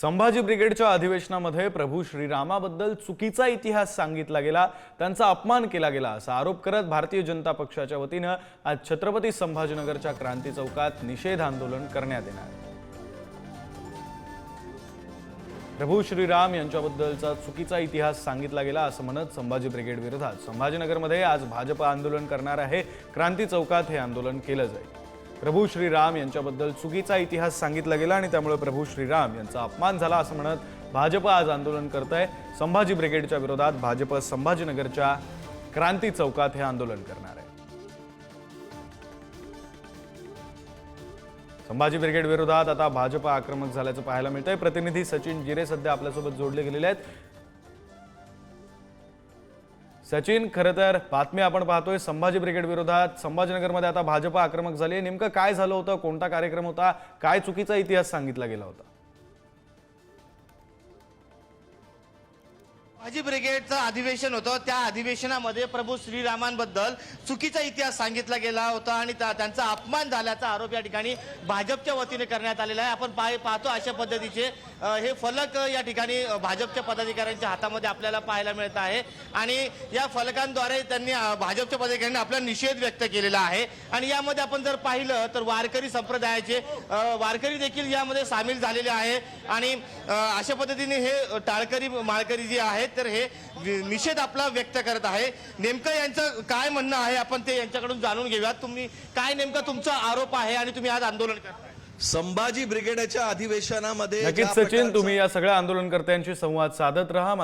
संभाजी ब्रिगेडच्या अधिवेशनामध्ये प्रभू श्रीरामाबद्दल चुकीचा इतिहास सांगितला गेला त्यांचा अपमान केला गेला असा आरोप करत भारतीय जनता पक्षाच्या वतीनं आज छत्रपती संभाजीनगरच्या क्रांती चौकात निषेध आंदोलन करण्यात येणार. प्रभू श्रीराम यांच्याबद्दलचा चुकीचा इतिहास सांगितला गेला असं म्हणत संभाजी ब्रिगेड विरोधात. संभाजीनगरमध्ये आज भाजप आंदोलन करणार आहे क्रांती चौकात हे आंदोलन केलं जाईल. प्रभू श्रीराम यांच्याबद्दल चुकीचा इतिहास सांगितला गेला आणि त्यामुळे प्रभू श्रीराम यांचा अपमान झाला असं म्हणत भाजप आज आंदोलन करत आहे संभाजी ब्रिगेडच्या विरोधात भाजप संभाजीनगरच्या क्रांती चौकात हे आंदोलन करणार आहे. संभाजी ब्रिगेड विरोधात आता भाजप आक्रमक झाल्याचं पाहायला मिळतंय. प्रतिनिधी सचिन जिरे सध्या आपल्यासोबत जोडले गेलेले आहेत. सचिन खरं तर बातमी आपण पाहतोय संभाजी ब्रिगेड विरोधात संभाजीनगरमध्ये आता भाजप आक्रमक झाली आहे. नेमकं काय झालं होतं? कोणता कार्यक्रम होता? काय चुकीचा इतिहास सांगितला गेला होता? माझी ब्रिगेडचं अधिवेशन होतं. त्या अधिवेशनामध्ये प्रभू श्रीरामांबद्दल चुकीचा इतिहास सांगितला गेला होता आणि त्या- त्यांचा अपमान झाल्याचा आरोप या ठिकाणी भाजपच्या वतीने करण्यात आलेला आहे. आपण पाह- पाहतो अशा पद्धतीचे हे फलक या ठिकाणी भाजपच्या पदाधिकाऱ्यांच्या हातामध्ये आपल्याला पाहायला मिळत आहे. आणि या फलकांद्वारे त्यांनी भाजपच्या पदाधिकाऱ्यांनी आपला निषेध व्यक्त केलेला आहे. आणि यामध्ये आपण जर पाहिलं तर वारकरी संप्रदायाचे वारकरी देखील यामध्ये सामील झालेले आहे. आणि अशा पद्धतीने हे टाळकरी माळकरी जे आहेत तर हे निषेध आपला व्यक्त करत आहे. नेमकं यांचं काय म्हणणं आहे? आपण ते यांच्याकडून जाणून घेऊयात. तुम्ही काय नेमका तुमचा आरोप आहे आणि तुम्ही आज आंदोलन करताय? संभाजी ब्रिगेडच्या अधिवेशनामध्ये नक्कीच सचिन तुम्ही या सगळ्या आंदोलनकर्त्यांशी संवाद साधत राहा.